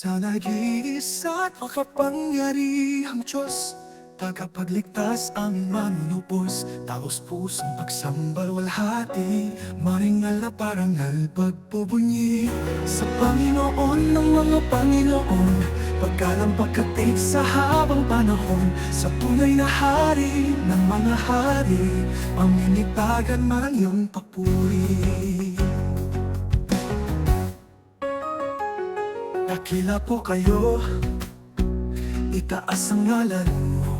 Sa nag-iisa at makapangyarihang Diyos. Tagapagligtas ang manunubos Taos pusong pagsambal walhati. Maringal na parangal pagpubunyi. Sa Panginoon ng mga Panginoon Pagkalang pagkatig sa habang panahon. Sa tunay na hari ng mga hari Paminitagan man iyong papuri Dakila po kayo Itaas ang ngalan mo.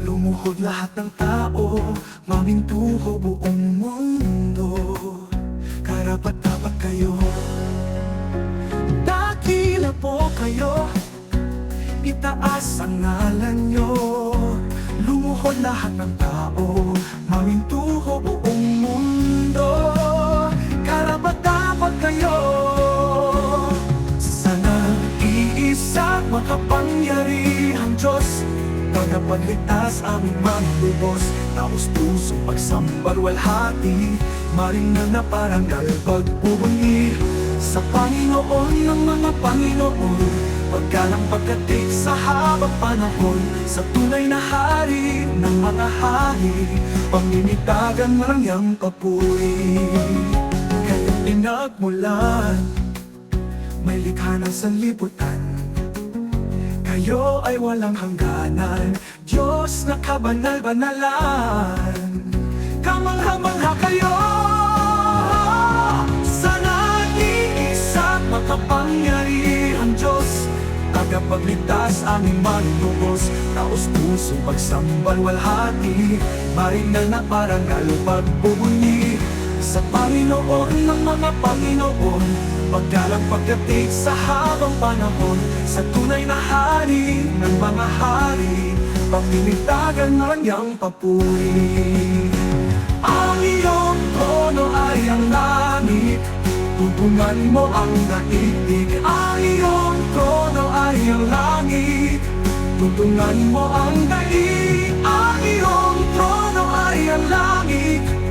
Lumuhod lahat ng tao Mamintuho buong mundo. Karapat dapat kayo. Dakila po kayo Itaas ang ngalan nyo. Lumuhod lahat ng tao Mamintuho iisa makapangyarihang Diyos. Tagapagligtas aming manlubos Taos pusong pagsambal walhati. Maringal na parangal pagpubunyi. Sa Panginoon ng mga Panginoon Pagkalang pagkatig sa habang panahon. Sa tunay na hari ng mga hari Paminitagan marangyang papuri Kaya pinagmulan May likha ng sanlibutan kayo ay walang hangganan. Diyos na kabanal-banalan. Kamangha-mangha kayo. Sana iisa makapangyarihang Diyos. Tagapagligtas aming manunubos Taos pusong pagsambal walhati. Maringal na parangal pagbubunyi. Sa Panginoon ng mga Panginoon Pagdalang pagdating sa habang panahon Sa tunay na hari ng mga hari Paminitagan ng kanyang papuri. Ang iyong trono ay ang langit Tutungan mo ang daigdig. Ang iyong trono ay ang langit Tutungan mo ang daig Ang iyong trono ay ang langit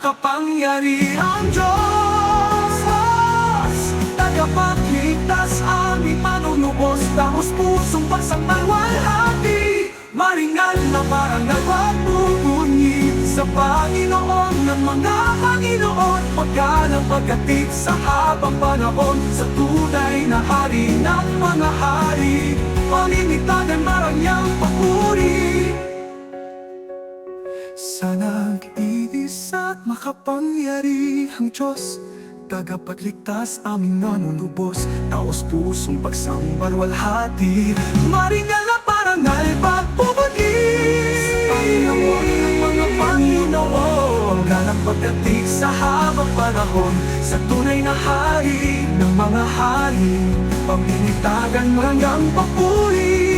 iisa makapangyarihang Diyos Tagapagligtas aming manunubos. Tangos pusong pagsamalwalhati Maringal na parang nagpapubunyi Sa Panginoon ng mga Panginoon Pagkalang pagkatig sa habang panahon. Sa tunay na hari ng mga hari Paminitagan makapangyarihang Diyos. Tagapagligtas aming nanunubos. Taos pusong pagsambal walhati. Maringal na parangal pagpupagi Panginoon ng mga Panginoon. Galang pagdating sa habang panahon. Sa tunay na hari ng mga hari. Paminitagan mo hanggang papuri